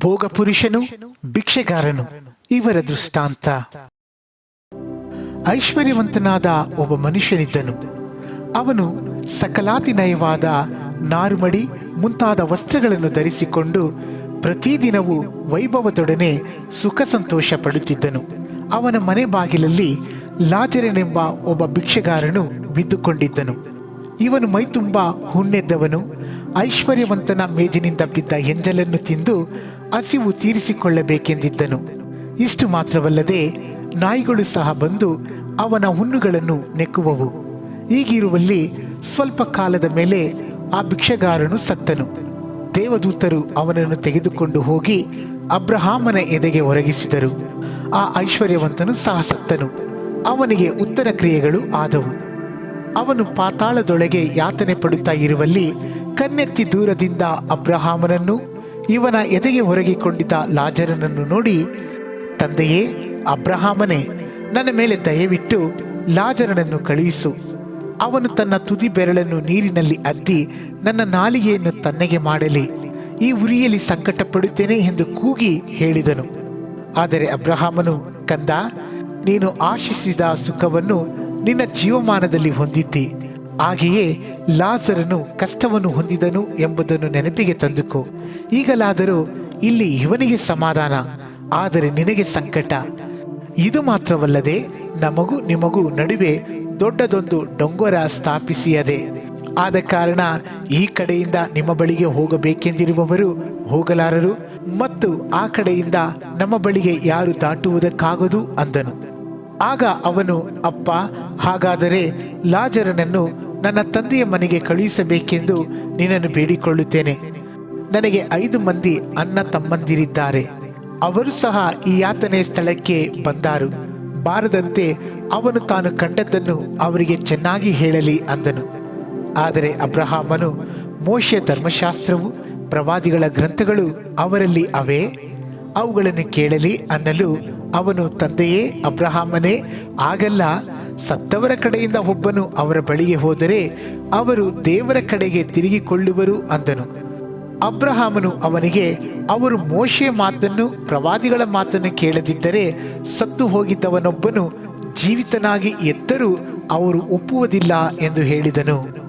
ಭೋಗ ಪುರುಷನು ಭಿಕ್ಷೆಗಾರನು, ಇವರ ದೃಷ್ಟಾಂತ. ಐಶ್ವರ್ಯವಂತನಾದ ಒಬ್ಬ ಮನುಷ್ಯನಿದ್ದನು. ಅವನು ಸಕಲಾತಿನಯವಾದ ನಾರುಮಡಿ, ಮುಂತಾದ ವಸ್ತ್ರಗಳನ್ನು ಧರಿಸಿಕೊಂಡು ಪ್ರತಿದಿನವೂ ವೈಭವದೊಡನೆ ಸುಖ ಸಂತೋಷ ಪಡುತ್ತಿದ್ದನು. ಅವನ ಮನೆ ಬಾಗಿಲಲ್ಲಿ ಲಾಜರನೆಂಬ ಒಬ್ಬ ಭಿಕ್ಷೆಗಾರನು ಬಿದ್ದುಕೊಂಡಿದ್ದನು. ಇವನು ಮೈತುಂಬ ಹುಣ್ಣೆದ್ದವನು. ಐಶ್ವರ್ಯವಂತನ ಮೇಜಿನಿಂದ ಬಿದ್ದ ಎಂಜಲನ್ನು ತಿಂದು ಹಸಿವು ತೀರಿಸಿಕೊಳ್ಳಬೇಕೆಂದಿದ್ದನು. ಇಷ್ಟು ಮಾತ್ರವಲ್ಲದೆ ನಾಯಿಗಳು ಸಹ ಬಂದು ಅವನ ಹುಣ್ಣುಗಳನ್ನು ನೆಕ್ಕುವವು. ಈಗಿರುವಲ್ಲಿ ಸ್ವಲ್ಪ ಕಾಲದ ಮೇಲೆ ಆ ಭಿಕ್ಷಗಾರನು ಸತ್ತನು. ದೇವದೂತರು ಅವನನ್ನು ತೆಗೆದುಕೊಂಡು ಹೋಗಿ ಅಬ್ರಹಾಮನ ಎದೆಗೆ ಒರಗಿಸಿದರು. ಆ ಐಶ್ವರ್ಯವಂತನು ಸಹ ಸತ್ತನು. ಅವನಿಗೆ ಉತ್ತರ ಕ್ರಿಯೆಗಳು ಆದವು. ಅವನು ಪಾತಾಳದೊಳಗೆ ಯಾತನೆ ಪಡುತ್ತಾ ಇರುವಲ್ಲಿ ಕನ್ನೆತ್ತಿ ದೂರದಿಂದ ಅಬ್ರಹಾಮನನ್ನು ಇವನ ಎದೆಗೆ ಹೊರಗಿಕೊಂಡಿದ್ದ ಲಾಜರನನ್ನು ನೋಡಿ, ತಂದೆಯೇ, ಅಬ್ರಹಾಮನೇ, ನನ್ನ ಮೇಲೆ ದಯವಿಟ್ಟು ಲಾಜರನನ್ನು ಕಳುಹಿಸು. ಅವನು ತನ್ನ ತುದಿ ಬೆರಳನ್ನು ನೀರಿನಲ್ಲಿ ಅದ್ದಿ ನನ್ನ ನಾಲಿಗೆಯನ್ನು ತನ್ನಗೆ ಮಾಡಲಿ. ಈ ಉರಿಯಲ್ಲಿ ಸಂಕಟ ಪಡುತ್ತೇನೆ ಎಂದು ಕೂಗಿ ಹೇಳಿದನು. ಆದರೆ ಅಬ್ರಹಾಮನು, ಕಂದ, ನೀನು ಆಶಿಸಿದ ಸುಖವನ್ನು ನಿನ್ನ ಜೀವಮಾನದಲ್ಲಿ ಹೊಂದಿದ್ದಿ. ಹಾಗೆಯೇ ಲಾಸರನು ಕಷ್ಟವನ್ನು ಹೊಂದಿದನು ಎಂಬುದನ್ನು ನೆನಪಿಗೆ ತಂದುಕೋ. ಈಗಲಾದರೂ ಇಲ್ಲಿ ಇವನಿಗೆ ಸಮಾಧಾನ, ಆದರೆ ನಿನಗೆ ಸಂಕಟ. ಇದು ಮಾತ್ರವಲ್ಲದೆ ನಮಗೂ ನಿಮಗೂ ನಡುವೆ ದೊಡ್ಡದೊಂದು ಡೊಂಗೊರ ಸ್ಥಾಪಿಸಿಯದೆ. ಆದ ಕಾರಣ ಈ ಕಡೆಯಿಂದ ನಿಮ್ಮ ಬಳಿಗೆ ಹೋಗಬೇಕೆಂದಿರುವವರು ಹೋಗಲಾರರು, ಮತ್ತು ಆ ಕಡೆಯಿಂದ ನಮ್ಮ ಬಳಿಗೆ ಯಾರು ದಾಟುವುದಕ್ಕಾಗದು ಅಂದನು. ಆಗ ಅವನು, ಅಪ್ಪ, ಹಾಗಾದರೆ ಲಾಜರನನ್ನು ನನ್ನ ತಂದೆಯ ಮನೆಗೆ ಕಳುಹಿಸಬೇಕೆಂದು ನಿನ್ನನ್ನು ಬೇಡಿಕೊಳ್ಳುತ್ತೇನೆ. ನನಗೆ ಐದು ಮಂದಿ ಅಣ್ಣ ತಮ್ಮಂದಿರಿದ್ದಾರೆ. ಅವರು ಸಹ ಈ ಯಾತನೆ ಸ್ಥಳಕ್ಕೆ ಬಂದಾರು. ಬಾರದಂತೆ ಅವನು ತಾನು ಕಂಡದ್ದನ್ನು ಅವರಿಗೆ ಚೆನ್ನಾಗಿ ಹೇಳಲಿ ಅಂದನು. ಆದರೆ ಅಬ್ರಹಾಮನು ಮೋಶೆ ಧರ್ಮಶಾಸ್ತ್ರವು ಪ್ರವಾದಿಗಳ ಗ್ರಂಥಗಳು ಅವರಲ್ಲಿ ಅವೇ? ಅವುಗಳನ್ನು ಕೇಳಲಿ ಅನ್ನಲು ಅವನು ತಂದೆಯೇ ಅಬ್ರಹಾಮನೇ? ಆಗಲ್ಲ ಸತ್ತವರ ಕಡೆಯಿಂದ ಒಬ್ಬನು ಅವರ ಬಳಿಗೆ ಹೋದರೆ ಅವರು ದೇವರ ಕಡೆಗೆ ತಿರುಗಿಕೊಳ್ಳುವರು ಅಂದನು. ಅಬ್ರಹಾಮನು ಅವನಿಗೆ, ಅವರು ಮೋಶೆಯ ಮಾತನ್ನು, ಪ್ರವಾದಿಗಳ ಮಾತನ್ನು ಕೇಳದಿದ್ದರೆ ಸತ್ತು ಹೋಗಿದ್ದವನೊಬ್ಬನು ಜೀವಿತನಾಗಿ ಎದ್ದರೂ ಅವರು ಒಪ್ಪುವುದಿಲ್ಲ ಎಂದು ಹೇಳಿದನು.